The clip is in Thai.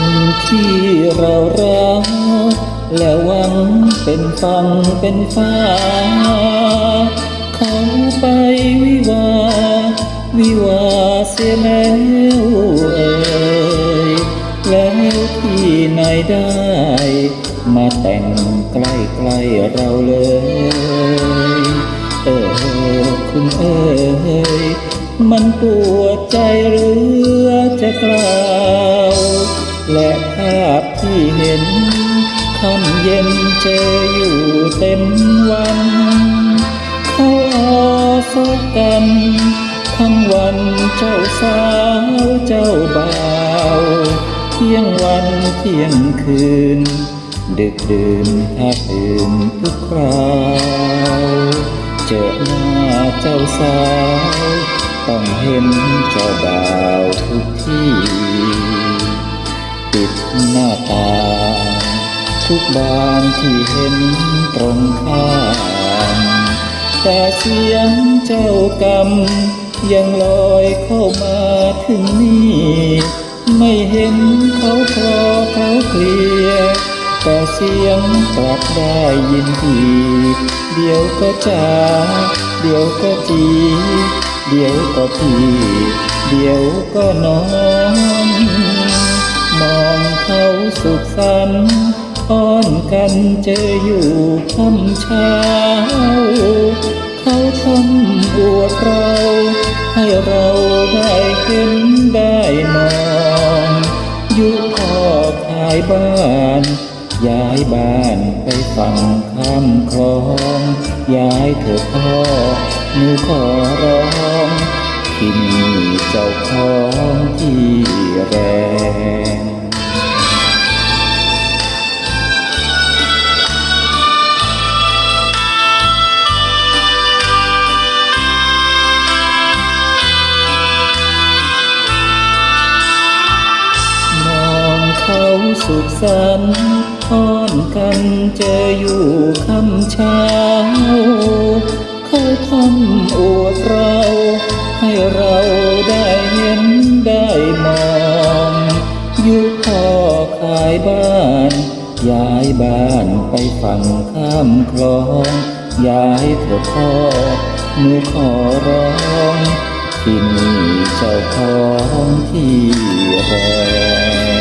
นที่เรารักและหวังเป็นฟังเป็นฟ้าเขาไปวิวา วิวาเสียแล้วเอ่ยแล้วที่ไหนได้ มาแต่งใกล้ใกล้ๆเราเลย เออคุณเอ๋ยมันปวดใจหรือจะกล่า และภาพที่เห็นค่ำเย็นเจออยู่เต็มวันเขาอาสกันทั้งวันเจ้าสาวเจ้าบ่าวเที่ยงวันเที่ยงคืน ดึกดื่นถ้าตื่นทุกคราวเจอหน้าเจ้าสาว ต้องเห็นเจ้าบ่าวทุกที่ ปิดหน้าตา ทุกบานที่เห็นตรงข้ามแต่เสียงเจ้ากรรม ยังลอยเข้ามาถึงนี่ ไม่เห็นเขาพอเขาเคลียแต่เสียงกลับได้ยินทีเดี๋ยวก็จ้าเดี๋ยวก็จี เดี๋ยวก็พี่ เดี๋ยวก็น้อง สุขสันต์อ้อนกันเจออยู่ค่ำเช้า เขาทำอวดเรา ให้เราได้เห็นได้มองยุพ่อขายบ้านย้ายบ้านไปฝั่งข้ามคลอง ย้ายเถอะพ่อหนูขอร้องที่นี่เจ้าของที่แรง สุขสันต์อ้อนกันเจออยู่คำเช้า เขาทำอวดเรา ให้เราได้เห็นได้มองยุคพ่อขายบ้านย้ายบ้านไปฝั่งข้ามคลองย้ายเถอะพ่อหนูขอร้องที่นี่เจ้าของที่แรง